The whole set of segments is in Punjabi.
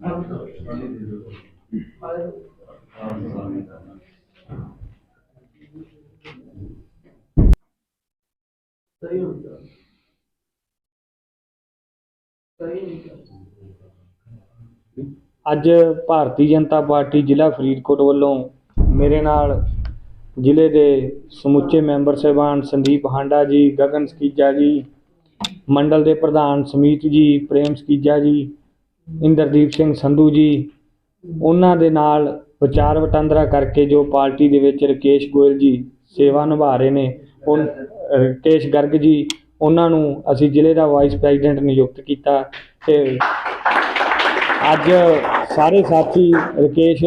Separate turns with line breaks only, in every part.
ਸਹੀ ਹੁੰਦਾ ਸਹੀ ਹੁੰਦਾ
ਅੱਜ ਭਾਰਤੀ ਜਨਤਾ ਪਾਰਟੀ ਜ਼ਿਲ੍ਹਾ ਫਰੀਦਕੋਟ ਵੱਲੋਂ ਮੇਰੇ ਨਾਲ ਜ਼ਿਲ੍ਹੇ ਦੇ ਸਮੁੱਚੇ ਮੈਂਬਰ ਸਾਹਿਬਾਨ ਸੰਦੀਪ ਹਾਂਡਾ ਜੀ, ਗਗਨ ਸਕੀਜਾ ਜੀ, ਮੰਡਲ ਦੇ ਪ੍ਰਧਾਨ ਸਮੀਤ ਜੀ, ਪ੍ਰੇਮ ਸਕੀਜਾ ਜੀ ਇੰਦਰਦੀਪ ਸਿੰਘ ਸੰਧੂ ਜੀ, ਉਹਨਾਂ ਦੇ ਨਾਲ ਵਿਚਾਰ ਵਟਾਂਦਰਾ ਕਰਕੇ ਜੋ ਪਾਰਟੀ ਦੇ ਵਿੱਚ ਰਕੇਸ਼ ਗੋਇਲ ਜੀ ਸੇਵਾ ਨਿਭਾ ਰਹੇ ਨੇ ਉਹ ਰਕੇਸ਼ ਗਰਗ ਜੀ, ਉਹਨਾਂ ਨੂੰ ਅਸੀਂ ਜ਼ਿਲ੍ਹੇ ਦਾ ਵਾਈਸ ਪ੍ਰੈਜ਼ੀਡੈਂਟ ਨਿਯੁਕਤ ਕੀਤਾ ਤੇ ਅੱਜ ਸਾਰੇ ਸਾਥੀ ਰਕੇਸ਼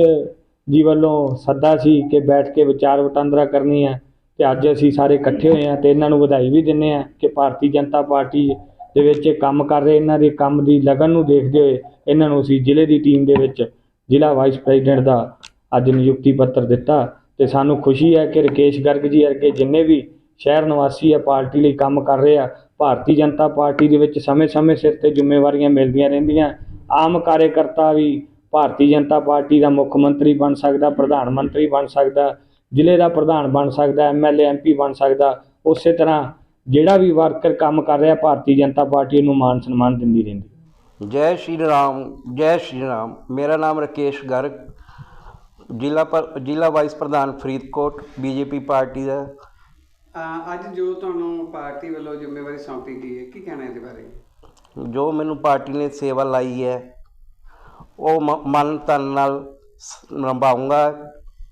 ਜੀ ਵੱਲੋਂ ਸੱਦਾ ਸੀ ਕਿ ਬੈਠ ਕੇ ਵਿਚਾਰ ਵਟਾਂਦਰਾ ਕਰਨੀ ਹੈ ਤੇ ਅੱਜ ਅਸੀਂ ਸਾਰੇ ਇਕੱਠੇ ਹੋਏ ਹਾਂ ਤੇ ਇਹਨਾਂ ਨੂੰ ਵਧਾਈ ਵੀ ਦਿੰਦੇ ਹਾਂ ਕਿ ਭਾਰਤੀ ਜਨਤਾ ਪਾਰਟੀ ਦੇ ਵਿੱਚ ਇਹ ਕੰਮ ਕਰ ਰਹੇ, ਇਹਨਾਂ ਦੇ ਕੰਮ ਦੀ ਲਗਨ ਨੂੰ ਦੇਖਦੇ ਹੋਏ ਇਹਨਾਂ ਨੂੰ ਅਸੀਂ ਜ਼ਿਲ੍ਹੇ ਦੀ ਟੀਮ ਦੇ ਵਿੱਚ ਜ਼ਿਲ੍ਹਾ ਵਾਈਸ ਪ੍ਰੈਜ਼ੀਡੈਂਟ ਦਾ ਅੱਜ ਨਿਯੁਕਤੀ ਪੱਤਰ ਦਿੱਤਾ ਤੇ ਸਾਨੂੰ ਖੁਸ਼ੀ ਹੈ ਕਿ ਰਕੇਸ਼ ਗਰਗ ਜੀ ਵਰਗੇ ਜਿੰਨੇ ਵੀ ਸ਼ਹਿਰ ਨਿਵਾਸੀ ਆ, ਪਾਰਟੀ ਲਈ ਕੰਮ ਕਰ ਰਹੇ ਆ, ਭਾਰਤੀ ਜਨਤਾ ਪਾਰਟੀ ਦੇ ਵਿੱਚ ਸਮੇਂ-ਸਮੇਂ ਸਿਰ ਤੇ ਜ਼ਿੰਮੇਵਾਰੀਆਂ ਮਿਲਦੀਆਂ ਰਹਿੰਦੀਆਂ। ਆਮ ਕਾਰਜਕਰਤਾ ਵੀ ਭਾਰਤੀ ਜਨਤਾ ਪਾਰਟੀ ਦਾ ਮੁੱਖ ਮੰਤਰੀ ਬਣ ਸਕਦਾ, ਪ੍ਰਧਾਨ ਮੰਤਰੀ ਬਣ ਸਕਦਾ, ਜ਼ਿਲ੍ਹੇ ਦਾ ਪ੍ਰਧਾਨ ਬਣ ਸਕਦਾ ਐਮਐਲਏ ਐਮਪੀ ਬਣ ਸਕਦਾ, ਉਸੇ ਤਰ੍ਹਾਂ ਜਿਹੜਾ ਵੀ ਵਰਕਰ ਕੰਮ ਕਰ ਰਿਹਾ ਭਾਰਤੀ ਜਨਤਾ ਪਾਰਟੀ ਨੂੰ ਮਾਨ ਸਨਮਾਨ ਦਿੰਦੀ ਰਹਿੰਦੀ।
ਜੈ ਸ਼੍ਰੀ ਰਾਮ ਜੈ ਸ਼੍ਰੀ ਰਾਮ। ਮੇਰਾ ਨਾਮ ਰਕੇਸ਼ ਗਰਗ। ਜ਼ਿਲ੍ਹਾ ਪਰ ਜ਼ਿਲ੍ਹਾ ਵਾਈਸ ਪ੍ਰਧਾਨ ਫਰੀਦਕੋਟ ਬੀਜੇਪੀ ਪਾਰਟੀ ਦਾ।
ਅੱਜ ਜੋ ਤੁਹਾਨੂੰ ਪਾਰਟੀ ਵੱਲੋਂ ਜ਼ਿੰਮੇਵਾਰੀ ਸੌਂਪੀ ਗਈ ਹੈ ਕੀ ਕਹਿਣਾ ਇਹਦੇ ਬਾਰੇ?
ਜੋ ਮੈਨੂੰ ਪਾਰਟੀ ਨੇ ਸੇਵਾ ਲਾਈ ਹੈ ਉਹ ਮ- ਮਨ ਤਨ ਨਾਲ ਨਿਭਾਊਂਗਾ।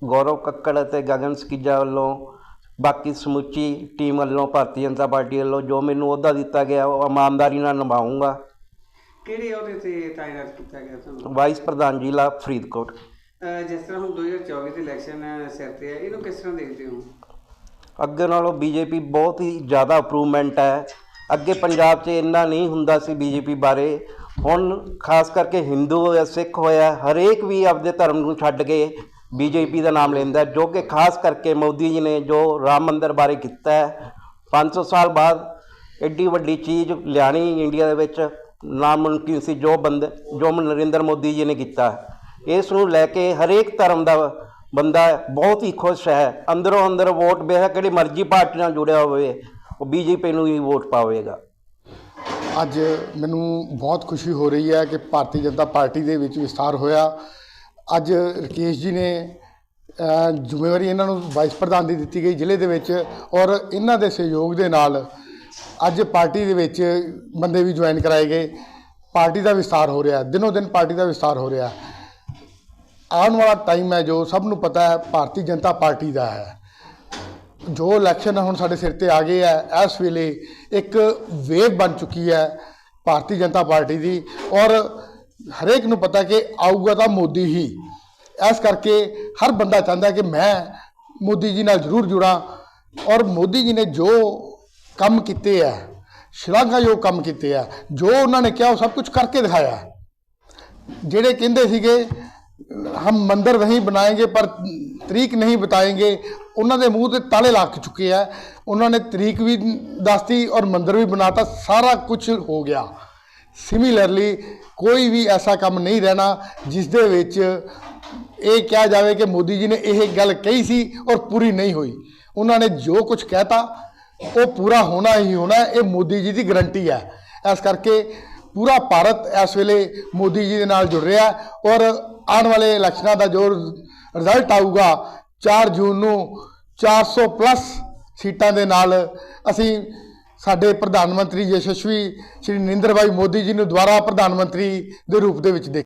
ਗੌਰਵ ਕੱਕੜ ਅਤੇ ਗਗਨ ਸਕੀਜਾ ਵੱਲੋਂ ਬਾਕੀ ਸਮੁੱਚੀ ਟੀਮ ਵੱਲੋਂ ਭਾਰਤੀ ਜਨਤਾ ਪਾਰਟੀ ਵੱਲੋਂ ਜੋ ਮੈਨੂੰ ਅਹੁਦਾ ਦਿੱਤਾ ਗਿਆ ਉਹ ਇਮਾਨਦਾਰੀ ਨਾਲ ਨਿਭਾਊਂਗਾ।
ਕਿਹੜੇ ਅਹੁਦੇ ਤੇ ਤਾਇਨਾਤ ਕੀਤਾ ਗਿਆ ਤੁਹਾਨੂੰ
ਵਾਈਸ ਪ੍ਰਧਾਨ ਜ਼ਿਲ੍ਹਾ ਫਰੀਦਕੋਟ।
ਅਹ ਜਿਸ ਤਰ੍ਹਾਂ ਹੁਣ 2024 ਦੇ ਇਲੈਕਸ਼ਨ ਸਿਰ ਤੇ ਹੈ ਇਹਨੂੰ ਕਿਸ ਤਰ੍ਹਾਂ ਦੇਖਦੇ ਹੋ?
ਅੱਗੇ ਨਾਲੋਂ ਬੀਜੇਪੀ ਬਹੁਤ ਹੀ ਜ਼ਿਆਦਾ ਇੰਪਰੂਵਮੈਂਟ ਹੈ। ਅੱਗੇ ਪੰਜਾਬ 'ਚ ਇੰਨਾ ਨਹੀਂ ਹੁੰਦਾ ਸੀ ਬੀਜੇਪੀ ਬਾਰੇ। ਹੁਣ ਖਾਸ ਕਰਕੇ ਹਿੰਦੂ ਹੋਇਆ ਸਿੱਖ ਹੋਇਆ ਹਰੇਕ ਵੀ ਆਪਦੇ ਧਰਮ ਨੂੰ ਛੱਡ ਕੇ ਬੀਜੇਪੀ ਦਾ ਨਾਮ ਲੈਂਦਾ ਜੋ ਕਿ ਖਾਸ ਕਰਕੇ ਮੋਦੀ ਜੀ ਨੇ ਜੋ ਰਾਮ ਮੰਦਰ ਬਾਰੇ ਕੀਤਾ ਹੈ 500 ਸਾਲ ਬਾਅਦ ਐਡੀ ਵੱਡੀ ਚੀਜ਼ ਲਿਆਣੀ ਇੰਡੀਆ ਦੇ ਵਿੱਚ, ਨਾਮੁਮਕਿਨ ਸੀ ਜੋ ਬੰਦੇ, ਜੋ ਨਰਿੰਦਰ ਮੋਦੀ ਜੀ ਨੇ ਕੀਤਾ ਇਸ ਨੂੰ ਲੈ ਕੇ ਹਰੇਕ ਧਰਮ ਦਾ ਬੰਦਾ ਬਹੁਤ ਹੀ ਖੁਸ਼ ਹੈ, ਅੰਦਰੋਂ ਅੰਦਰ ਵੋਟ ਬੇਸ਼ੱਕ ਕਿਹੜੀ ਮਰਜ਼ੀ ਪਾਰਟੀ ਨਾਲ ਜੁੜਿਆ ਹੋਵੇ, ਉਹ ਬੀਜੇਪੀ ਨੂੰ ਹੀ ਵੋਟ ਪਾਵੇਗਾ।
ਅੱਜ ਮੈਨੂੰ ਬਹੁਤ ਖੁਸ਼ੀ ਹੋ ਰਹੀ ਹੈ ਕਿ ਭਾਰਤੀ ਜਨਤਾ ਪਾਰਟੀ ਦੇ ਵਿੱਚ ਵਿਸਥਾਰ ਹੋਇਆ ਅੱਜ ਰਕੇਸ਼ ਜੀ ਨੇ ਜ਼ਿੰਮੇਵਾਰੀ ਇਹਨਾਂ ਨੂੰ ਵਾਈਸ ਪ੍ਰਧਾਨ ਦੀ ਦਿੱਤੀ ਗਈ ਜ਼ਿਲ੍ਹੇ ਦੇ ਵਿੱਚ ਔਰ ਇਹਨਾਂ ਦੇ ਸਹਿਯੋਗ ਦੇ ਨਾਲ ਅੱਜ ਪਾਰਟੀ ਦੇ ਵਿੱਚ ਬੰਦੇ ਵੀ ਜੁਆਇਨ ਕਰਾਏ ਗਏ। ਪਾਰਟੀ ਦਾ ਵਿਸਥਾਰ ਹੋ ਰਿਹਾ, ਦਿਨੋ ਦਿਨ ਪਾਰਟੀ ਦਾ ਵਿਸਥਾਰ ਹੋ ਰਿਹਾ। ਆਉਣ ਵਾਲਾ ਟਾਈਮ ਹੈ ਜੋ ਸਭ ਨੂੰ ਪਤਾ ਹੈ, ਭਾਰਤੀ ਜਨਤਾ ਪਾਰਟੀ ਦਾ ਹੈ। ਜੋ ਇਲੈਕਸ਼ਨ ਹੁਣ ਸਾਡੇ ਸਿਰ ਤੇ ਆ ਗਏ ਹੈ, ਇਸ ਵੇਲੇ ਇੱਕ ਵੇਵ ਬਣ ਚੁੱਕੀ ਹੈ ਭਾਰਤੀ ਜਨਤਾ ਪਾਰਟੀ ਦੀ ਔਰ हरेक न पता कि आऊगा तो मोदी ही। इस करके हर बंदा चाहता कि मैं मोदी जी न ज़रूर जुड़ा और मोदी जी ने जो कम किए है श्रलाघा योग कम कि है जो उन्होंने किया सब कुछ करके दिखाया जेडे कहेंगे हम मंदिर नहीं बनाएँगे, पर तरीक नहीं बिताएँगे उन्होंने मूँह से ताले लग चुके हैं उन्होंने तरीक भी दसती और मंदिर भी बनाता, सारा कुछ हो गया। सिमिलरली ਕੋਈ ਵੀ ਐਸਾ ਕੰਮ ਨਹੀਂ ਰਹਿਣਾ ਜਿਸ ਦੇ ਵਿੱਚ ਇਹ ਕਿਹਾ ਜਾਵੇ ਕਿ ਮੋਦੀ ਜੀ ਨੇ ਇਹ ਗੱਲ ਕਹੀ ਸੀ ਔਰ ਪੂਰੀ ਨਹੀਂ ਹੋਈ। ਉਹਨਾਂ ਨੇ ਜੋ ਕੁਝ ਕਹਿਤਾ, ਉਹ ਪੂਰਾ ਹੋਣਾ ਹੀ ਹੋਣਾ, ਇਹ ਮੋਦੀ ਜੀ ਦੀ ਗਰੰਟੀ ਹੈ। ਇਸ ਕਰਕੇ ਪੂਰਾ ਭਾਰਤ ਇਸ ਵੇਲੇ ਮੋਦੀ ਜੀ ਦੇ ਨਾਲ ਜੁੜ ਰਿਹਾ ਔਰ ਆਉਣ ਵਾਲੇ ਇਲੈਕਸ਼ਨਾਂ ਦਾ ਜੋ ਰਿਜ਼ਲਟ ਆਊਗਾ 4 ਜੂਨ ਨੂੰ 400 ਪਲੱਸ ਸੀਟਾਂ ਦੇ ਨਾਲ ਅਸੀਂ ਸਾਡੇ ਪ੍ਰਧਾਨ ਮੰਤਰੀ ਯਸ਼ਸਵੀ ਸ਼੍ਰੀ ਨਰਿੰਦਰ ਭਾਈ ਮੋਦੀ ਜੀ ਨੂੰ ਦੁਬਾਰਾ ਪ੍ਰਧਾਨ ਮੰਤਰੀ ਦੇ ਰੂਪ ਦੇ ਵਿੱਚ ਦੇਖ